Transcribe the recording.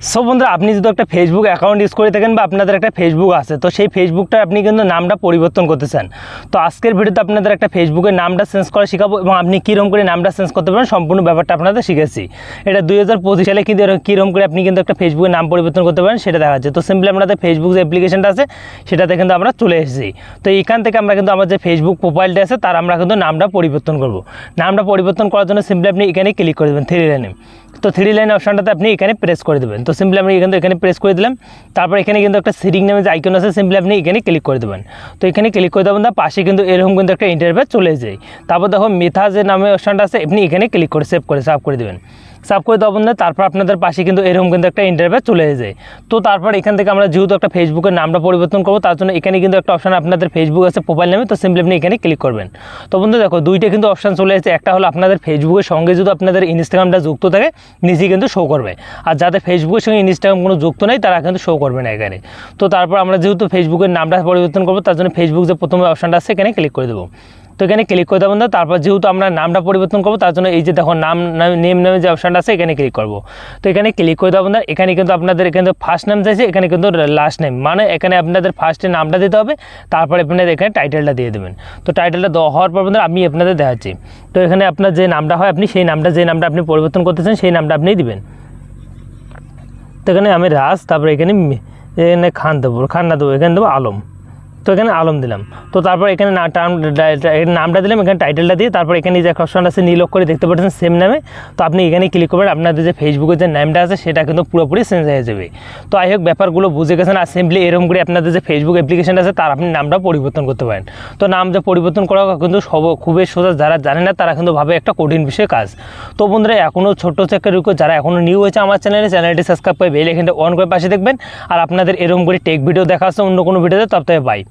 So বন্ধুরা, আপনি যদি একটা ফেসবুক অ্যাকাউন্ট ইউজ করে থাকেন বা আপনাদের একটা ফেসবুক আছে, তো সেই ফেসবুকটা আপনি কিন্তু নামটা পরিবর্তন করতে চান তো আজকের ভিডিওতে আপনাদের একটা ফেসবুকের নামটা চেঞ্জ করা শেখাবো এবং আপনি কীরকম করে নামটা চেঞ্জ করতে পারেন সম্পূর্ণ ব্যাপারটা আপনাদের শিখেছি। এটা দুই হাজার পঁচিশ সালে কিন্তু কীরকম করে আপনি কিন্তু একটা ফেসবুকের নাম পরিবর্তন করতে পারেন সেটা দেখা যাচ্ছে। তো সিম্পলি আপনাদের ফেসবুক যে অ্যাপ্লিকেশনটা আছে, সেটাতে কিন্তু আমরা চলে এসেছি। তো এখান থেকে আমরা কিন্তু আমার যে ফেসবুক প্রোফাইলটা আছে, তার আমরা কিন্তু নামটা পরিবর্তন করব। নামটা পরিবর্তন করার জন্য সিম্পলি আপনি এখানে ক্লিক করে দেবেন থ্রি লাইনে তো থ্রি লাইন অপশানটাতে আপনি এখানে প্রেস করে দেবেন। তো সিম্পলি আমি এখানে এখানে প্রেস করে দিলাম। তারপর এখানে কিন্তু একটা সিরিং নামে যে আইকন আছে সিম্পলি আপনি এখানে ক্লিক করে দেবেন। তো এখানে ক্লিক করে দেবেন তার পাশে কিন্তু এরকম কিন্তু একটা ইন্টারভিউ চলে যায়। তারপর দেখো মেথা যে নামে অপশানটা আছে, আপনি এখানে ক্লিক করে সেভ করে সাফ করে দেবেন। সাফ করে দেওয়া বন্ধু তারপর আপনাদের পাশে কিন্তু এরকম কিন্তু একটা ইন্টারভিউ চলে যায়। তো তারপর এখান থেকে আমরা যেহেতু একটা ফেসবুকের নামটা পরিবর্তন করব, তার জন্য এখানে কিন্তু একটা অপশন আপনাদের ফেসবুক আছে প্রোফাইল নামে, তো সিম্পলি আপনি এখানে ক্লিক করবেন। তো বন্ধু দেখো, দুইটা কিন্তু অপশন চলে এসেছে। একটা হলো আপনাদের ফেসবুকের সঙ্গে যদি আপনাদের ইনস্টাগ্রামটা যুক্ত থাকে, নিজে কিন্তু শো করবে। আর যাদের ফেসবুকের সঙ্গে ইনস্টাগ্রাম কোনো যুক্ত নেই, তারা কিন্তু শো করবে না এখানে। তো তারপর আমরা যেহেতু ফেসবুকের নামটা পরিবর্তন করব, তার জন্য ফেসবুক যে প্রথমে অপশনটা আছে, এখানে ক্লিক করে দেবো। তো এখানে ক্লিক করে দেবেন তারপর যেহেতু আমরা নামটা পরিবর্তন করব, তার জন্য এই যে দেখো নাম, নেম নামে যে অপশানটা আছে, এখানে ক্লিক করব। তো এখানে ক্লিক করে দেবেন এখানে কিন্তু আপনাদের এখানে ফার্স্ট নাম চাইছে, এখানে কিন্তু লাস্ট নেম মানে এখানে আপনাদের ফার্স্টে নামটা দিতে হবে, তারপরে আপনাদের এখানে টাইটেলটা দিয়ে দেবেন। তো টাইটেলটা দেওয়া হওয়ার পর বন্ধুরা, আমি আপনাদের দেখাচ্ছি। তো এখানে আপনার যে নামটা হয় আপনি, সেই নামটা, যে নামটা আপনি পরিবর্তন করতেছেন সেই নামটা আপনি দিবেন। তো এখানে আমি রাজ, তারপরে এখানে এখানে খান দেবো খান না দেবো, এখানে দেবো আলম। তো এখানে আলম দিলাম। তো তারপর এখানে না টার্ম নামটা দিলাম, এখানে টাইটেলটা দিয়ে তারপর এখানে যে অপশন আছে, নীল করে দেখতে পাচ্ছেন সেম নামে। তো আপনি এখানে ক্লিক করবেন, আপনাদের যে ফেসবুকের যে নামটা আছে, সেটা কিন্তু পুরোপুরি চেঞ্জ হয়ে যাবে। তো আই হোক, ব্যাপারগুলো বুঝে গেছেন আর সিম্পলি এরকম করে আপনাদের যে ফেসবুক অ্যাপ্লিকেশন আছে, তার আপনি নামটা পরিবর্তন করতে পারেন। তো নাম যে পরিবর্তন করা কিন্তু সব খুবই সোজা, যারা জানে না, তারা কিন্তু ভাবে একটা কঠিন বিষয় কাজ। তো বন্ধুরা এখনও ছোট্ট চেকের যারা এখনও নিউ হয়েছে আমার চ্যানেলে চ্যানেলটি সাবস্ক্রাইব করে বেল এখানটা অন করে পাশে দেখবেন। আর আপনাদের এরকম করে টেক ভিডিও দেখা আছে, অন্য কোনো ভিডিওতে তবে বাই